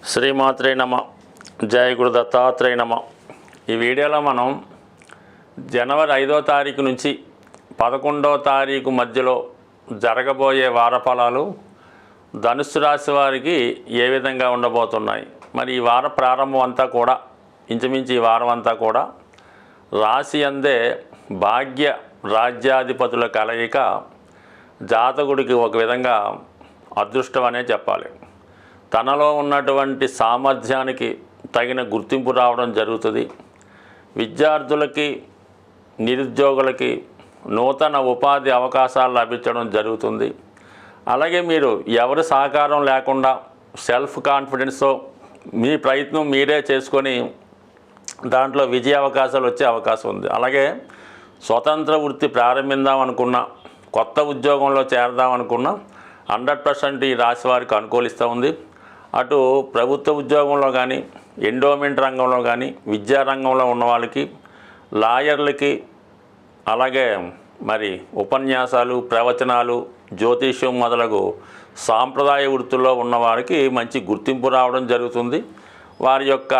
శ్రీమాత్రే నమ. జయ గురు దత్తాత్రేయ నమ. ఈ వీడియోలో మనం జనవరి ఐదో తారీఖు నుంచి పదకొండో తారీఖు మధ్యలో జరగబోయే వారఫలాలు ధనుస్సు రాశి వారికి ఏ విధంగా ఉండబోతున్నాయి? మరి ఈ వార ప్రారంభం అంతా కూడా ఇంచుమించు ఈ వారం అంతా కూడా రాశి అందే భాగ్య రాజ్యాధిపతుల కలయిక జాతకుడికి ఒక విధంగా అదృష్టం అనే చెప్పాలి. తనలో ఉన్నటువంటి సామర్థ్యానికి తగిన గుర్తింపు రావడం జరుగుతుంది. విద్యార్థులకి నిరుద్యోగులకి నూతన ఉపాధి అవకాశాలు లభించడం జరుగుతుంది. అలాగే మీరు ఎవరి సహకారం లేకుండా సెల్ఫ్ కాన్ఫిడెన్స్తో మీ ప్రయత్నం మీరే చేసుకొని దాంట్లో విజయ అవకాశాలు వచ్చే అవకాశం ఉంది. అలాగే స్వతంత్ర వృత్తి ప్రారంభిద్దాం అనుకున్న కొత్త ఉద్యోగంలో చేరదాం అనుకున్న హండ్రెడ్ పర్సెంట్ ఈ రాశి వారికి అనుకూలిస్తూ ఉంది. అటు ప్రభుత్వ ఉద్యోగంలో కానీ ఎండోమెంట్ రంగంలో కానీ విద్యా రంగంలో ఉన్న వాళ్ళకి లాయర్లకి అలాగే మరి ఉపన్యాసాలు ప్రవచనాలు జ్యోతిష్యం మొదలగు సాంప్రదాయ వృత్తుల్లో ఉన్నవారికి మంచి గుర్తింపు రావడం జరుగుతుంది. వారి యొక్క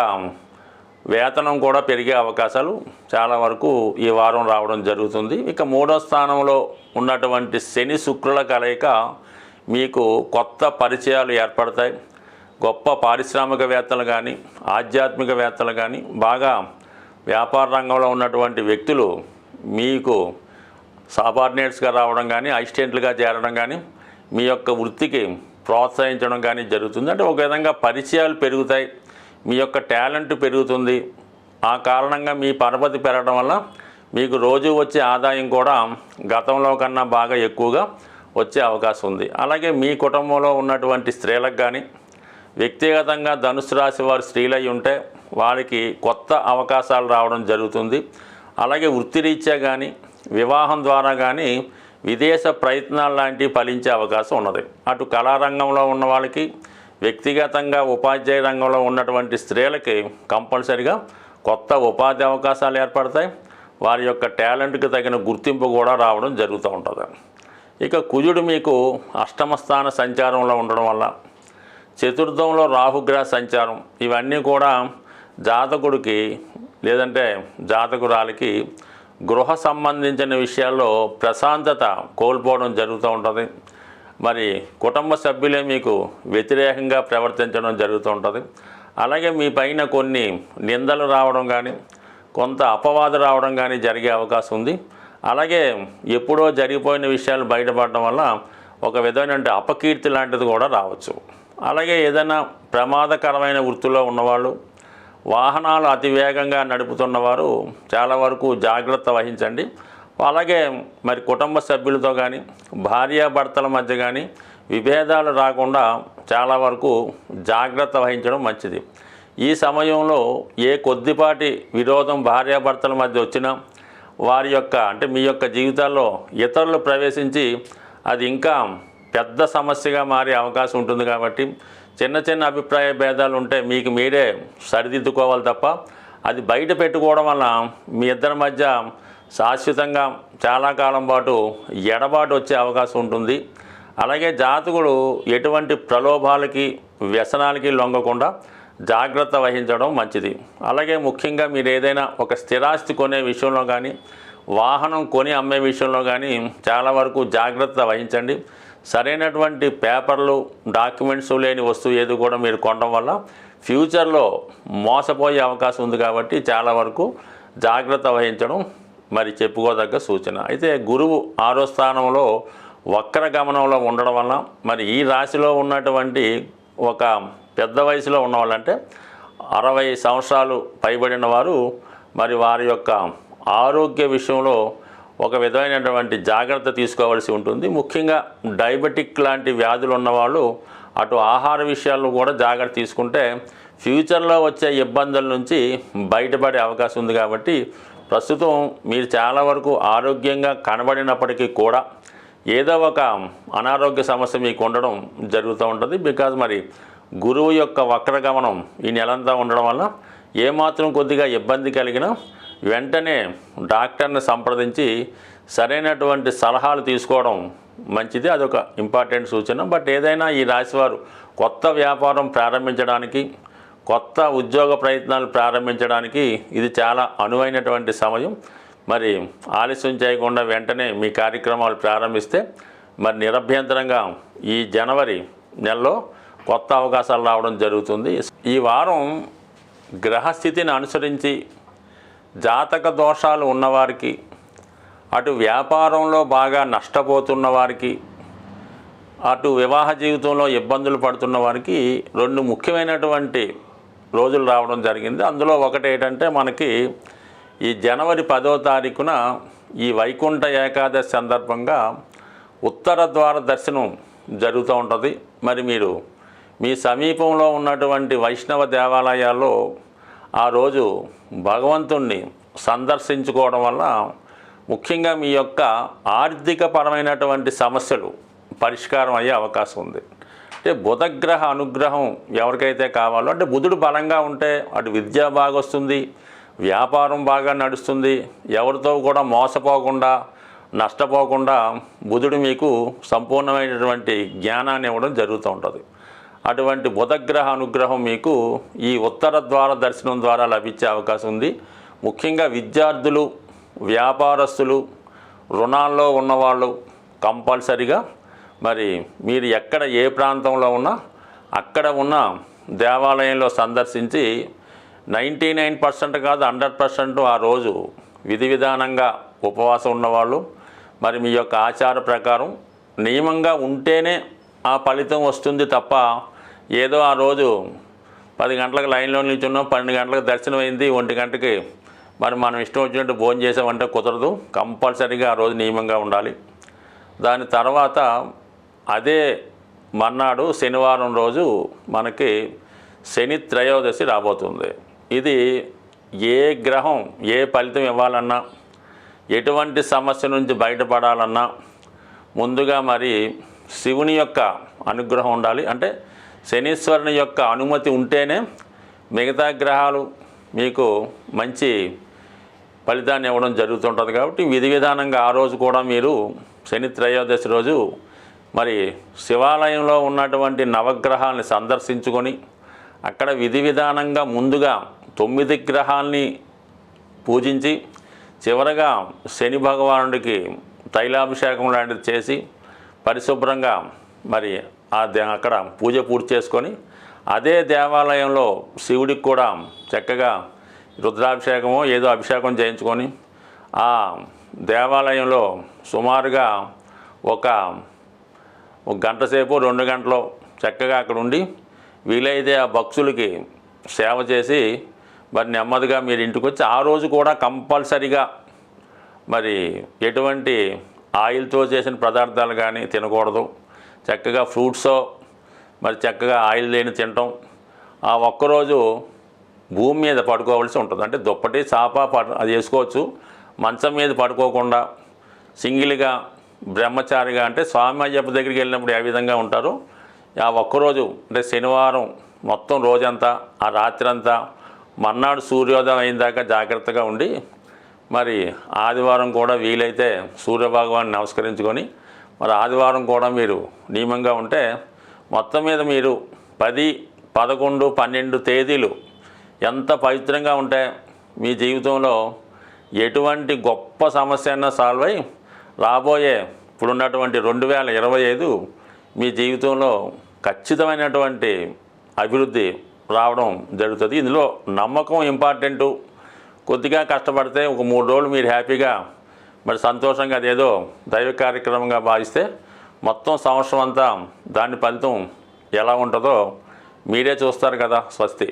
వేతనం కూడా పెరిగే అవకాశాలు చాలా వరకు ఈ వారం రావడం జరుగుతుంది. ఇక మూడో స్థానంలో ఉన్నటువంటి శని శుక్రుల కలయిక మీకు కొత్త పరిచయాలు ఏర్పడతాయి. గొప్ప పారిశ్రామికవేత్తలు కానీ ఆధ్యాత్మికవేత్తలు కానీ బాగా వ్యాపార రంగంలో ఉన్నటువంటి వ్యక్తులు మీకు సబార్డినేట్స్గా రావడం కానీ అసిస్టెంట్లుగా చేరడం కానీ మీ యొక్క వృత్తికి ప్రోత్సహించడం కానీ జరుగుతుంది. అంటే ఒక విధంగా పరిచయాలు పెరుగుతాయి. మీ యొక్క టాలెంట్ పెరుగుతుంది. ఆ కారణంగా మీ పరపతి పెరగడం వల్ల మీకు రోజు వచ్చే ఆదాయం కూడా గతంలో కన్నా బాగా ఎక్కువగా వచ్చే అవకాశం ఉంది. అలాగే మీ కుటుంబంలో ఉన్నటువంటి స్త్రీలకు కానీ వ్యక్తిగతంగా ధనుసు రాశి వారు స్త్రీలై ఉంటే వారికి కొత్త అవకాశాలు రావడం జరుగుతుంది. అలాగే వృత్తిరీత్యా కానీ వివాహం ద్వారా కానీ విదేశ ప్రయత్నాలు లాంటివి ఫలించే అవకాశం ఉన్నది. అటు కళారంగంలో ఉన్న వాళ్ళకి వ్యక్తిగతంగా ఉపాధ్యాయ రంగంలో ఉన్నటువంటి స్త్రీలకి కంపల్సరిగా కొత్త ఉపాధి అవకాశాలు ఏర్పడతాయి. వారి యొక్క టాలెంట్కి తగిన గుర్తింపు కూడా రావడం జరుగుతూ ఉంటుంది. ఇక కుజుడు మీకు అష్టమ స్థాన సంచారంలో ఉండడం వల్ల చతుర్థంలో రాహుగ్రహ సంచారం. ఇవన్నీ కూడా జాతకుడికి లేదంటే జాతకురాలికి గృహ సంబంధించిన విషయాల్లో ప్రశాంతత కోల్పోవడం జరుగుతూ ఉంటుంది. మరి కుటుంబ సభ్యులే మీకు వ్యతిరేకంగా ప్రవర్తించడం జరుగుతూ ఉంటుంది. అలాగే మీ పైన కొన్ని నిందలు రావడం కానీ కొంత అపవాదు రావడం కానీ జరిగే అవకాశం ఉంది. అలాగే ఎప్పుడో జరిగిపోయిన విషయాలు బయటపడడం వల్ల ఒక విధమైన అపకీర్తి లాంటిది కూడా రావచ్చు. అలాగే ఏదైనా ప్రమాదకరమైన వృత్తిలో ఉన్నవాళ్ళు వాహనాలు అతి వేగంగా నడుపుతున్నవారు చాలా వరకు జాగ్రత్త వహించండి. అలాగే మరి కుటుంబ సభ్యులతో కానీ భార్యాభర్తల మధ్య కానీ విభేదాలు రాకుండా చాలా వరకు జాగ్రత్త వహించడం మంచిది. ఈ సమయంలో ఏ కొద్దిపాటి విరోధం భార్యాభర్తల మధ్య వచ్చినా వారి యొక్క అంటే మీ యొక్క జీవితాల్లో ఇతరులు ప్రవేశించి అది ఇంకా పెద్ద సమస్యగా మారే అవకాశం ఉంటుంది కాబట్టి చిన్న చిన్న అభిప్రాయ భేదాలు ఉంటే మీకు మీరే సరిదిద్దుకోవాలి తప్ప అది బయట పెట్టుకోవడం వల్ల మీ ఇద్దరి మధ్య శాశ్వతంగా చాలా కాలం పాటు ఎడబాటు వచ్చే అవకాశం ఉంటుంది. అలాగే జాతకుడు ఎటువంటి ప్రలోభాలకి వ్యసనాలకి లొంగకుండా జాగ్రత్త వహించడం మంచిది. అలాగే ముఖ్యంగా మీరు ఏదైనా ఒక స్థిరాస్తి కొనే విషయంలో కానీ వాహనం కొని అమ్మే విషయంలో కానీ చాలా వరకు జాగ్రత్త వహించండి. సరైనటువంటి పేపర్లు డాక్యుమెంట్స్ లేని వస్తువు ఏది కూడా మీరు కొనడం వల్ల ఫ్యూచర్లో మోసపోయే అవకాశం ఉంది కాబట్టి చాలా వరకు జాగ్రత్త వహించడం మరి చెప్పుకోదగ్గ సూచన. అయితే గురువు ఆరో స్థానంలో వక్ర గమనంలో ఉండడం వల్ల మరి ఈ రాశిలో ఉన్నటువంటి ఒక పెద్ద వయసులో ఉన్న వాళ్ళంటే అరవై సంవత్సరాలు పైబడిన వారు మరి వారి యొక్క ఆరోగ్య విషయంలో ఒక విధమైనటువంటి జాగ్రత్త తీసుకోవాల్సి ఉంటుంది. ముఖ్యంగా డయాబెటిక్ లాంటి వ్యాధులు ఉన్నవాళ్ళు అటు ఆహార విషయాల్లో కూడా జాగ్రత్త తీసుకుంటే ఫ్యూచర్లో వచ్చే ఇబ్బందుల నుంచి బయటపడే అవకాశం ఉంది కాబట్టి ప్రస్తుతం మీరు చాలా వరకు ఆరోగ్యంగా కనబడినప్పటికీ కూడా ఏదో ఒక అనారోగ్య సమస్య మీకు ఉండడం జరుగుతూ ఉంటుంది. బికాజ్ మరి గురువు యొక్క వక్రగమనం ఈ నెలంతా ఉండడం వల్ల ఏమాత్రం కొద్దిగా ఇబ్బంది కలిగినా వెంటనే డాక్టర్ని సంప్రదించి సరైనటువంటి సలహాలు తీసుకోవడం మంచిది. అదొక ఇంపార్టెంట్ సూచన. బట్ ఏదైనా ఈ రాశివారు కొత్త వ్యాపారం ప్రారంభించడానికి కొత్త ఉద్యోగ ప్రయత్నాలు ప్రారంభించడానికి ఇది చాలా అనువైనటువంటి సమయం. మరి ఆలస్యం చేయకుండా వెంటనే మీ కార్యక్రమాలు ప్రారంభిస్తే మరి నిరభ్యంతరంగా ఈ జనవరి నెలలో కొత్త అవకాశాలు రావడం జరుగుతుంది. ఈ వారం గ్రహస్థితిని అనుసరించి జాతక దోషాలు ఉన్నవారికి అటు వ్యాపారంలో బాగా నష్టపోతున్న వారికి అటు వివాహ జీవితంలో ఇబ్బందులు పడుతున్న వారికి రెండు ముఖ్యమైనటువంటి రోజులు రావడం జరిగింది. అందులో ఒకటి ఏంటంటే మనకి ఈ జనవరి పదో తారీఖున ఈ వైకుంఠ ఏకాదశి సందర్భంగా ఉత్తర ద్వార దర్శనం జరుగుతూ ఉంటుంది. మరి మీరు మీ సమీపంలో ఉన్నటువంటి వైష్ణవ దేవాలయాల్లో ఆ రోజు భగవంతుణ్ణి సందర్శించుకోవడం వల్ల ముఖ్యంగా మీ యొక్క ఆర్థిక పరమైనటువంటి సమస్యలు పరిష్కారం అయ్యే అవకాశం ఉంది. అంటే బుధగ్రహ అనుగ్రహం ఎవరికైతే కావాలో అంటే బుధుడు బలంగా ఉంటే అటు విద్య బాగా వస్తుంది వ్యాపారం బాగా నడుస్తుంది ఎవరితో కూడా మోసపోకుండా నష్టపోకుండా బుధుడు మీకు సంపూర్ణమైనటువంటి జ్ఞానాన్ని ఇవ్వడం జరుగుతూ ఉంటుంది. అటువంటి బుధగ్రహ అనుగ్రహం మీకు ఈ ఉత్తర ద్వార దర్శనం ద్వారా లభించే అవకాశం ఉంది. ముఖ్యంగా విద్యార్థులు వ్యాపారస్తులు రుణాల్లో ఉన్నవాళ్ళు కంపల్సరిగా మరి మీరు ఎక్కడ ఏ ప్రాంతంలో ఉన్నా అక్కడ ఉన్న దేవాలయంలో సందర్శించి నైంటీ నైన్ పర్సెంట్ కాదు హండ్రెడ్ పర్సెంట్ ఆ రోజు విధి విధానంగా ఉపవాసం ఉన్నవాళ్ళు మరి మీ యొక్క ఆచార ప్రకారం నియమంగా ఉంటేనే ఆ ఫలితం వస్తుంది తప్ప ఏదో ఆ రోజు పది గంటలకు లైన్లో నిల్చున్నాం పన్నెండు గంటలకు దర్శనం అయింది ఒంటి గంటకి. మరి మనం ఇష్టం వచ్చినట్టు భోజనం చేసామంటే కుదరదు కంపల్సరీగా ఆ రోజు నియమంగా ఉండాలి. దాని తర్వాత అదే మర్నాడు శనివారం రోజు మనకి శని త్రయోదశి రాబోతుంది. ఇది ఏ గ్రహం ఏ ఫలితం ఇవ్వాలన్నా ఎటువంటి సమస్య నుంచి బయటపడాలన్నా ముందుగా మరి శివుని యొక్క అనుగ్రహం ఉండాలి. అంటే శనీశ్వరుని యొక్క అనుమతి ఉంటేనే మిగతా గ్రహాలు మీకు మంచి ఫలితాన్ని ఇవ్వడం జరుగుతుంటుంది కాబట్టి విధి విధానంగా ఆ రోజు కూడా మీరు శని త్రయోదశి రోజు మరి శివాలయంలో ఉన్నటువంటి నవగ్రహాలని సందర్శించుకొని అక్కడ విధి విధానంగా ముందుగా తొమ్మిది గ్రహాల్ని పూజించి చివరగా శని భగవానుడికి తైలాభిషేకం లాంటిది చేసి పరిశుభ్రంగా మరి ఆ దే అక్కడ పూజ పూర్తి చేసుకొని అదే దేవాలయంలో శివుడికి కూడా చక్కగా రుద్రాభిషేకమో ఏదో అభిషేకం చేయించుకొని ఆ దేవాలయంలో సుమారుగా ఒక ఒక గంట సేపు రెండు గంటలు చక్కగా అక్కడ ఉండి వీలైతే ఆ భక్తులకి సేవ చేసి మరి నెమ్మదిగా మీరు ఇంటికి వచ్చి ఆ రోజు కూడా కంపల్సరిగా మరి ఎటువంటి ఆయిల్తో చేసిన పదార్థాలు కానీ తినకూడదు. చక్కగా ఫ్రూట్స్ మరి చక్కగా ఆయిల్ లేని తినటం ఆ ఒక్కరోజు భూమి మీద పడుకోవాల్సి ఉంటుంది. అంటే దుప్పటి చాప అది వేసుకోవచ్చు. మంచం మీద పడుకోకుండా సింగిల్గా బ్రహ్మచారిగా అంటే స్వామి అయ్యప్ప దగ్గరికి వెళ్ళినప్పుడు ఏ విధంగా ఉంటారో? ఆ ఒక్కరోజు అంటే శనివారం మొత్తం రోజంతా ఆ రాత్రి అంతా మర్నాడు సూర్యోదయం అయిన దాకా జాగ్రత్తగా ఉండి మరి ఆదివారం కూడా వీలైతే సూర్యభగవాన్ని నమస్కరించుకొని మరి ఆదివారం కూడా మీరు నియమంగా ఉంటే మొత్తం మీద మీరు పది పదకొండు పన్నెండు తేదీలు ఎంత పవిత్రంగా ఉంటే మీ జీవితంలో ఎటువంటి గొప్ప సమస్య అయినా సాల్వ్ అయి రాబోయే ఇప్పుడున్నటువంటి రెండు వేల ఇరవై ఐదు మీ జీవితంలో ఖచ్చితమైనటువంటి అభివృద్ధి రావడం జరుగుతుంది. ఇందులో నమ్మకం ఇంపార్టెంటు కొద్దిగా కష్టపడితే ఒక మూడు రోజులు మీరు హ్యాపీగా మరి సంతోషంగా అదేదో దైవ కార్యక్రమంగా భావిస్తే మొత్తం సంవత్సరం అంతా దాని ఫలితం ఎలా ఉంటుందో మీరే చూస్తారు కదా స్వస్తి.